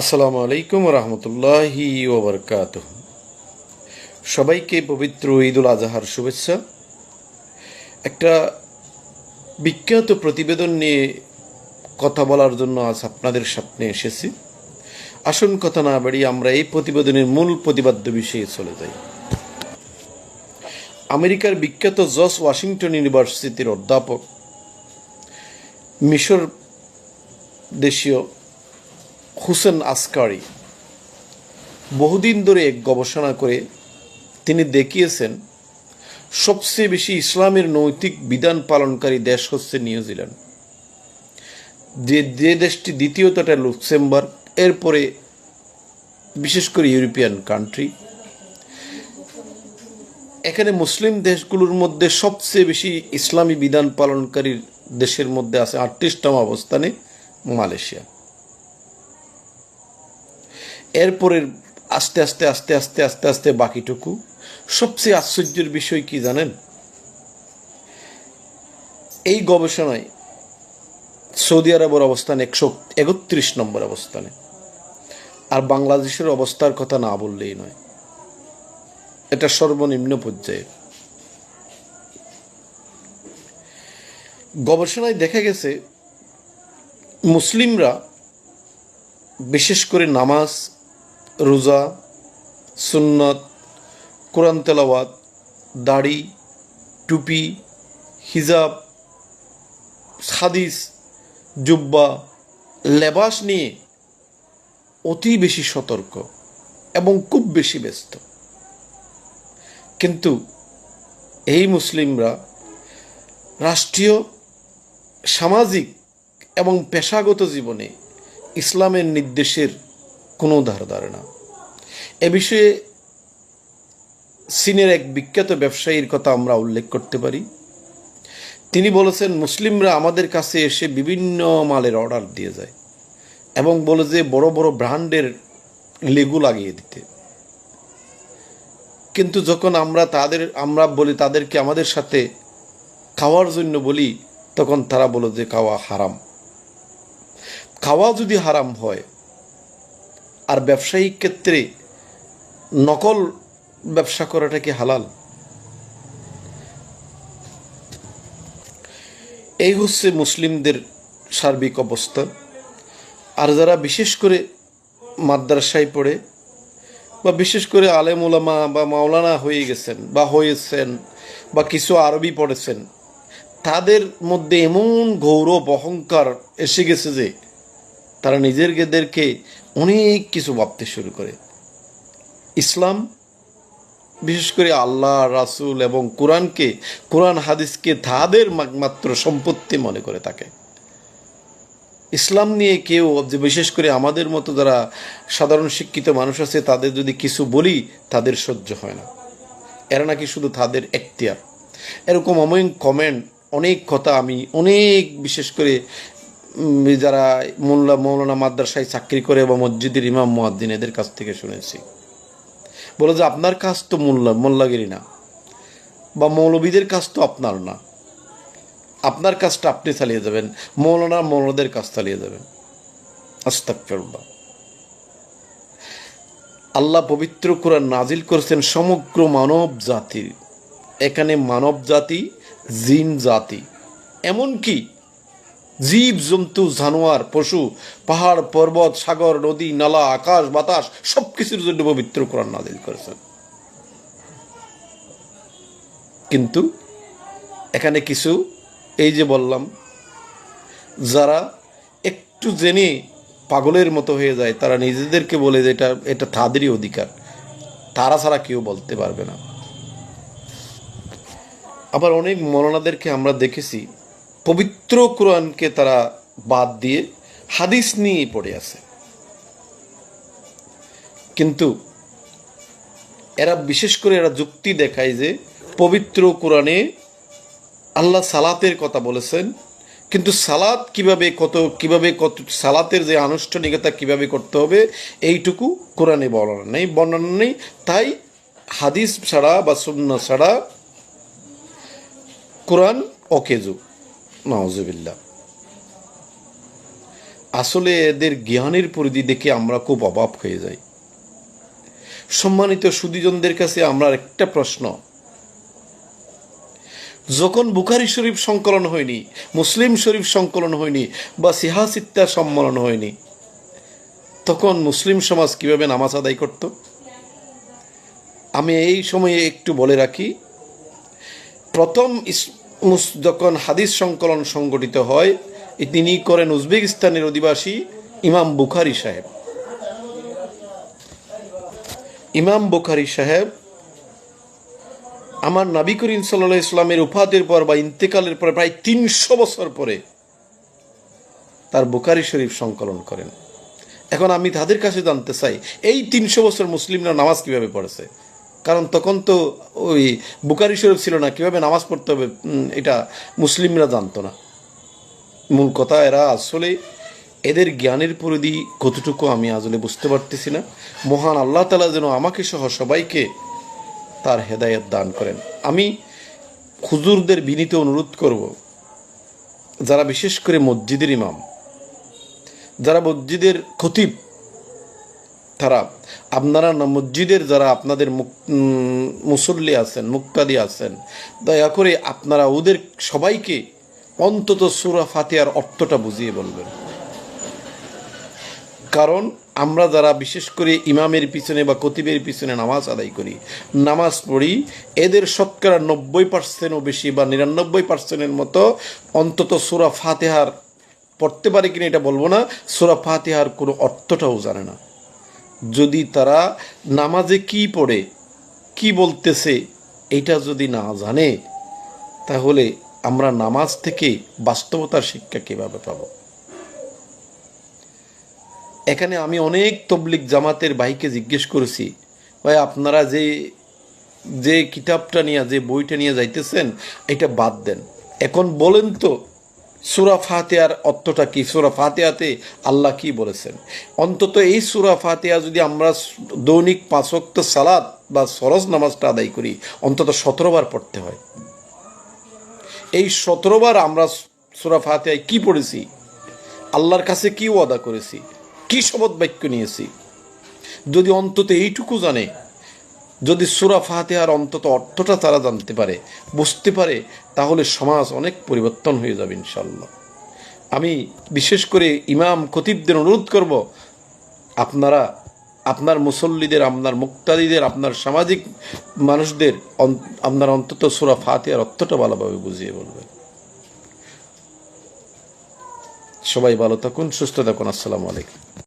আসসালামু আলাইকুম রহমতুল্লাহি ওবরকাত সবাইকে পবিত্র ঈদুল আজহার শুভেচ্ছা। একটা বিখ্যাত প্রতিবেদন নিয়ে কথা বলার জন্য আজ আপনাদের সামনে এসেছি। আসল কথা না বাড়িয়ে আমরা এই প্রতিবেদনের মূল প্রতিবাদ্য বিষয়ে চলে যাই। আমেরিকার বিখ্যাত জস ওয়াশিংটন ইউনিভার্সিটির অধ্যাপক, মিশর দেশীয় হুসেন আসকারি বহুদিন ধরে গবেষণা করে তিনি দেখিয়েছেন, সবচেয়ে বেশি ইসলামের নৈতিক বিধান পালনকারী দেশ হচ্ছে নিউজিল্যান্ড। যে যে দেশটি দ্বিতীয়তটা লুক্সেমবার্গ, এরপরে বিশেষ করে ইউরোপিয়ান কান্ট্রি। এখানে মুসলিম দেশগুলোর মধ্যে সবচেয়ে বেশি ইসলামী বিধান পালনকারী দেশের মধ্যে আছে আটত্রিশতম অবস্থানে মালয়েশিয়া। এরপরে আস্তে আস্তে আস্তে আস্তে আস্তে আস্তে বাকিটুকু। সবচেয়ে আশ্চর্যের বিষয় কি জানেন? এই গবেষণায় সৌদি আরবের অবস্থান একশো একত্রিশ নম্বর অবস্থানে। আর বাংলাদেশের অবস্থার কথা না বললেই নয়। এটা সর্বনিম্ন পর্যায়ে গবেষণায় দেখা গেছে, মুসলিমরা বিশেষ করে নামাজ রোজা, সুন্নত, কোরআন তেলাওয়াত, দাড়ি, টুপি, হিজাব, হাদিস, জুব্বা লেবাস নিয়ে অতি বেশি সতর্ক এবং খুব বেশি ব্যস্ত। কিন্তু এই মুসলিমরা রাষ্ট্রীয়, সামাজিক এবং পেশাগত জীবনে ইসলামের নির্দেশের কোনো ধার ধারে না। এ বিষয়ে চীনের এক বিখ্যাত ব্যবসায়ীর কথা আমরা উল্লেখ করতে পারি। তিনি বলেছেন, মুসলিমরা আমাদের কাছে এসে বিভিন্ন মালের অর্ডার দিয়ে যায় এবং বলে যে বড় বড় ব্র্যান্ডের লেগু লাগিয়ে দিতে। কিন্তু যখন আমরা তাদের, আমরা বলি তাদেরকে আমাদের সাথে খাওয়ার জন্য বলি, তখন তারা বলে যে খাওয়া হারাম। খাওয়া যদি হারাম হয় আর ব্যবসায়িক ক্ষেত্রে নকল ব্যবসা করাটা কি হালাল? এই হচ্ছে মুসলিমদের সার্বিক অবস্থা। আর যারা বিশেষ করে মাদ্রাসায় পড়ে বা বিশেষ করে আলেম ওলামা বা মাওলানা হয়ে গেছেন বা হয়েছেন বা কিছু আরবি পড়েছেন, তাদের মধ্যে এমন গৌরব, অহংকার এসে গেছে যে তারা নিজেদেরকে অনেক কিছু ভাবতে শুরু করে। ইসলাম, বিশেষ করে আল্লাহ, রাসুল এবং কোরআনকে, কোরআন হাদিসকে তাদের মাত্র সম্পত্তি মনে করে থাকে। ইসলাম নিয়ে কেউ যে বিশেষ করে আমাদের মতো যারা সাধারণ শিক্ষিত মানুষ আছে, তাদের যদি কিছু বলি, তাদের সহ্য হয় না। এরা নাকি শুধু তাদের এখতিয়ার। এরকম অময়িক কমেন্ট অনেক কথা আমি অনেক, বিশেষ করে যারা মোল্লা মৌলানা মাদ্রাসায় চাকরি করে বা মসজিদের ইমাম, মুয়াদ্দিন, এদের কাছ থেকে শুনেছি। বলে যে, আপনার কাজ তো মোল্লা মোল্লাগিরি না বা মৌলবীদের কাজ তো আপনার না। আপনার কাজটা আপনি চালিয়ে যাবেন, মৌলানা মৌলাদের কাজ চালিয়ে যাবেন। আস্তাকফিরুল্লাহ আল্লাহ পবিত্র কোরআন নাজিল করেছেন সমগ্র মানব জাতির। এখানে মানব জাতি, জিন জাতি, এমনকি জীব, জন্তু, জানোয়ার, পশু, পাহাড়, পর্বত, সাগর, নদী, নালা, আকাশ, বাতাস সব কিছুর জন্য পবিত্র কোরআন নাজিল করেছেন। কিন্তু এখানে কিছু, এই যে বললাম, যারা একটু জেনে পাগলের মতো হয়ে যায়, তারা নিজেদেরকে বলে যে এটা এটা তাদেরই অধিকার। তারা ছাড়া কেউ বলতে পারবে না। আবার অনেক মরনাদেরকে আমরা দেখেছি পবিত্র কোরআনকে তারা বাদ দিয়ে হাদিস নিয়ে পড়ে আছে। কিন্তু এরা বিশেষ করে এরা যুক্তি দেখায় যে পবিত্র কোরআনে আল্লাহ সালাতের কথা বলেছেন, কিন্তু সালাত কীভাবে কত কীভাবে কত, সালাতের যে আনুষ্ঠানিকতা কীভাবে করতে হবে, এইটুকু কোরআনে বর্ণনা নেই বর্ণনা নেই। তাই হাদিস ছাড়া বা শূন্য ছাড়া কোরআন অকেজু। নওয়াজবিল্লা আসলে এদের জ্ঞানের পরিধি দেখে আমরা খুব অভাব হয়ে যাই। সম্মানিত সুদীজনদের কাছে আমরা একটা প্রশ্ন। যখন বুখারি শরীফ সংকলন হয়নি, মুসলিম শরীফ সংকলন হয়নি বা সিহাসিত্তা সম্মেলন হয়নি, তখন মুসলিম সমাজ কীভাবে নামাজ আদায় করত? আমি এই সময়ে একটু বলে রাখি, প্রথম যখন হাদিস সংকলন সংগঠিত হয়। তিনি করেন উজবেকিস্তানের অধিবাসী ইমাম বুখারি সাহেব। ইমাম বুখারি সাহেব, আমার নাবি করিম সাল্লাহ ইসলামের উফাতের পর বা ইন্তেকালের পর প্রায় তিনশো বছর পরে তার বুখারি শরীফ সংকলন করেন। এখন আমি তাদের কাছে জানতে চাই, এই তিনশো বছর মুসলিমরা নামাজ কীভাবে পড়েছে? কারণ তখন তো ওই বুকারি শরীফ ছিল না, কীভাবে নামাজ পড়তে হবে এটা মুসলিমরা জানতো না। মূল কথা, এরা আসলে এদের জ্ঞানের পরিধি কতটুকু আমি আসলে বুঝতে পারতেছি না। মহান আল্লাহ তালা যেন আমাকে সহ সবাইকে তার হেদায়ত দান করেন। আমি হুজুরদের বিনীত অনুরোধ করব, যারা বিশেষ করে মসজিদের ইমাম, যারা মসজিদের খতিব তারা আপনারা না মসজিদের যারা আপনাদের মুসল্লি আছেন, মুক্তাদি আছেন, দয়া করে আপনারা ওদের সবাইকে অন্তত সুরা ফাতিহার অর্থটা বুঝিয়ে বলবেন। কারণ আমরা যারা বিশেষ করে ইমামের পিছনে বা কতিবের পিছনে নামাজ আদায় করি, নামাজ পড়ি, এদের শতকরা নব্বই পার্সেন্টও বেশি বা নিরানব্বই পার্সেন্টের মতো অন্তত সুরা ফাতেহার, পড়তে পারে কিনা এটা বলব না, সুরা ফাতেহার কোনো অর্থটাও জানে না। যদি তারা নামাজে কি পড়ে, কি বলতেছে, এটা যদি না জানে, তাহলে আমরা নামাজ থেকে বাস্তবতার শিক্ষা কীভাবে পাব? এখানে আমি অনেক তবলিক জামাতের ভাইকে জিজ্ঞেস করেছি, ভাই, আপনারা যে যে কিতাবটা নিয়ে, যে বইটা নিয়ে যাইতেছেন, এটা বাদ দেন। এখন বলেন তো সুরা ফাতেহার অর্থটা কি? সুরা ফাতেহাতে আল্লাহ কি বলেছেন? অন্তত এই সুরা ফাতেহা যদি আমরা দৈনিক পাঁচক্ত সালাদ বা সরজ নামাজটা আদায় করি, অন্তত সতেরোবার পড়তে হয়। এই সতেরোবার আমরা সুরা ফাতেহায় কি পড়েছি? আল্লাহর কাছে কি ওয়াদা করেছি? কি শপথ বাক্য নিয়েছি? যদি অন্তত এইটুকু জানে যদি সুরা ফাতেহার অন্তত অর্থটা তারা জানতে পারে, বুঝতে পারে, তাহলে সমাজ অনেক পরিবর্তন হয়ে যাবে ইনশাল্লাহ আমি বিশেষ করে ইমাম খতিবদের অনুরোধ করব, আপনারা, আপনার মুসল্লিদের, আপনার মুক্তাদিদের, আপনার সামাজিক মানুষদের আপনার অন্তত সুরা ফাতেহার অর্থটা ভালোভাবে বুঝিয়ে বলবেন। সবাই ভালো থাকুন, সুস্থ থাকুন, আসসালামু আলাইকুম।